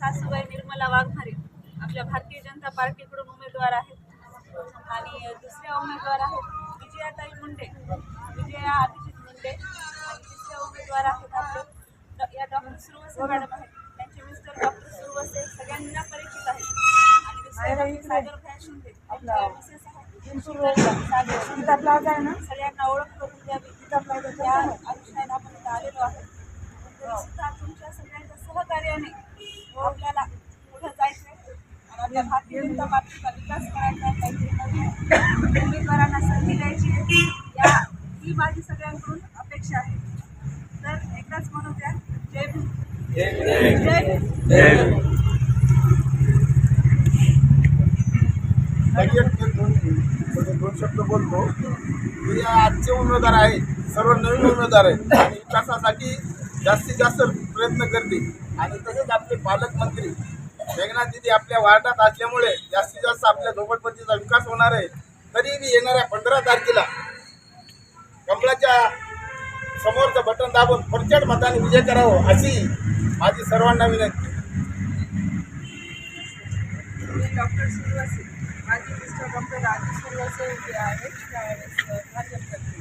सासूबाई निर्मला वाघमारे आपल्या भारतीय जनता पार्टीकडून उमेदवार आहेत. आणि दुसऱ्या उमेदवार आहेत विजयाताई मुंडे विजया अभिजित मुंडे. आणि तिसऱ्या उमेदवार आहेत आपले या डॉक्टर सुरवसे मॅडम आहेत. त्यांचे मिस्टर डॉक्टर सुरवसे सगळ्यांना परिचित आहेत. मिसेस आहेत सागर शिंदे. सगळ्यांना ओळख करून द्यावी त्या अनुषयाने आपण इथं आलेलो आहे सुद्धा तुमच्या सगळ्यांच्या सहकार्याने आपल्याला पुढे जायचं आहे आणि आपल्या भारतीय जनता पार्टीचा विकास करायचा आहे. काहीतरी नवीन उमेदवारांना संधी द्यायची आहे. या ही माझी सगळ्यांकडून अपेक्षा आहे. तर एकदाच म्हणू द्या. जय भीम. जय भीम. लगेच ते दोन म्हणजे दोन शब्द बोलतो की आजचे उमेदवार आहेत सर्व नवीन उमेदवार आहेत. आणि विकासासाठी जास्तीत जास्त प्रयत्न करतील आणि तसेच आपले पालकमंत्री मेघनाथ दिदी आपल्या वार्डात असल्यामुळे जास्तीत जास्त आपल्या झोपडपट्टीचा विकास होणार आहे. तरीही येणाऱ्या पंधरा तारखेला कमलाच्या समोरचं बटन दाबून प्रचंड मताने विजय करावं अशी माझी सर्वांना विनंती. डॉक्टर सुरवसे माझे मिस्टर डॉक्टर राजू सुरवसे उभे आहेत त्यावेळेस भाजपतर्फे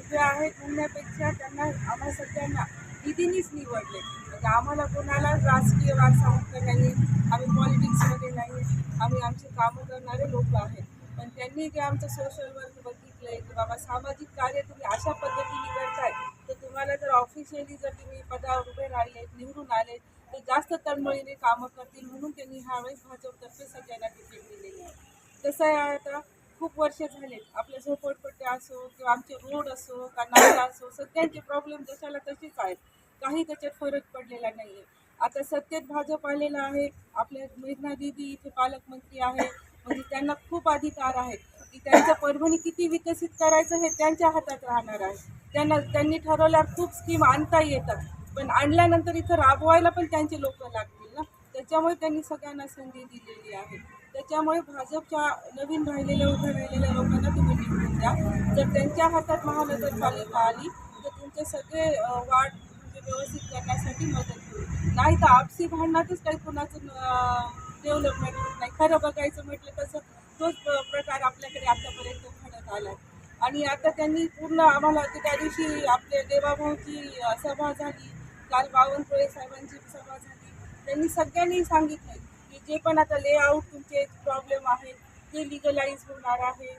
उभे आहेत म्हणण्यापेक्षा त्यांना आम्हा सगळ्यांना निधीनीच निवडले. म्हणजे आम्हाला कोणाला राजकीय वारसा हक्क नाही आम्ही पॉलिटिक्समध्ये नाही आम्ही आमचे कामं करणारे लोक आहेत. पण त्यांनी जे आमचं सोशल वर्क बघितलंय की बाबा सामाजिक कार्य तुम्ही अशा पद्धतीने करताय तर तुम्हाला जर ऑफिशियली जर तुम्ही पदावर उभे राहिले निवडून आले तर जास्त तळमळीने कामं करतील म्हणून त्यांनी ह्यावेळेस भाजपतर्फे सगळ्यांना तिकीट दिलेली आहे. तसं आहे आता खूप वर्ष झाले आपल्या झोपडपट्ट्या असो किंवा आमचे रोड असो का नाला असो सगळ्यांचे प्रॉब्लेम जशाला तसेच आहेत. काही त्याच्यात फरक पडलेला नाही आहे आता सत्तेत भाजप आलेला आहे. आपल्या मेघना दिदी इथे पालकमंत्री आहे. म्हणजे त्यांना खूप अधिकार आहेत. की त्यांचं परभणी किती विकसित करायचं हे त्यांच्या हातात राहणार आहे. त्यांना त्यांनी ठरवल्यावर खूप स्कीम आणता येतात. पण आणल्यानंतर इथं राबवायला पण त्यांचे लोक लागतील ना? त्याच्यामुळे त्यांनी सगळ्यांना संधी दिलेली आहे. त्याच्यामुळे भाजपच्या नवीन राहिलेल्या उभ्या राहिलेल्या लोकांना तुम्ही निवडून द्या. जर त्यांच्या हातात महानगरपालिका आली तर तुमचे सगळे वाढ वार्ड म्हणजे व्यवस्थित करण्यासाठी मदत होईल. नाही तर आपसी भांडणातच काही कुणाचं डेव्हलपमेंट होत नाही. खरं बघायचं म्हटलं तसं तोच प्रकार आपल्याकडे आतापर्यंत घडत आला आणि आता त्यांनी पूर्ण आम्हाला त्या दिवशी आपल्या देवाभाऊची सभा झाली. काल बावनकुळे साहेबांची सभा झाली. त्यांनी सगळ्यांनी सांगितलं की जे पण आता लेआउट तुमचे प्रॉब्लेम आहेत ते लिगलाइज होणार आहे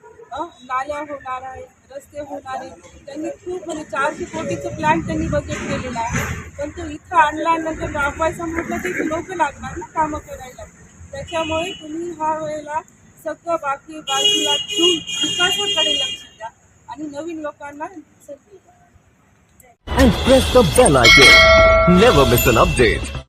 नाल्या होणार आहेत रस्ते होणार आहेत. त्यांनी खूप म्हणजे चारशे कोटीचं प्लॅन त्यांनी बजेट केलेला आहे. पण तो इथं आणल्यानंतर राबवायचं म्हटलं ते लोक लागणार ना कामं करायला. त्याच्यामुळे तुम्ही ह्या वेळेला सगळं बाकी बाजूला ठेवून विकासाकडे लक्ष द्या आणि नवीन लोकांना संधी द्या. And press the bell icon. Never miss an update.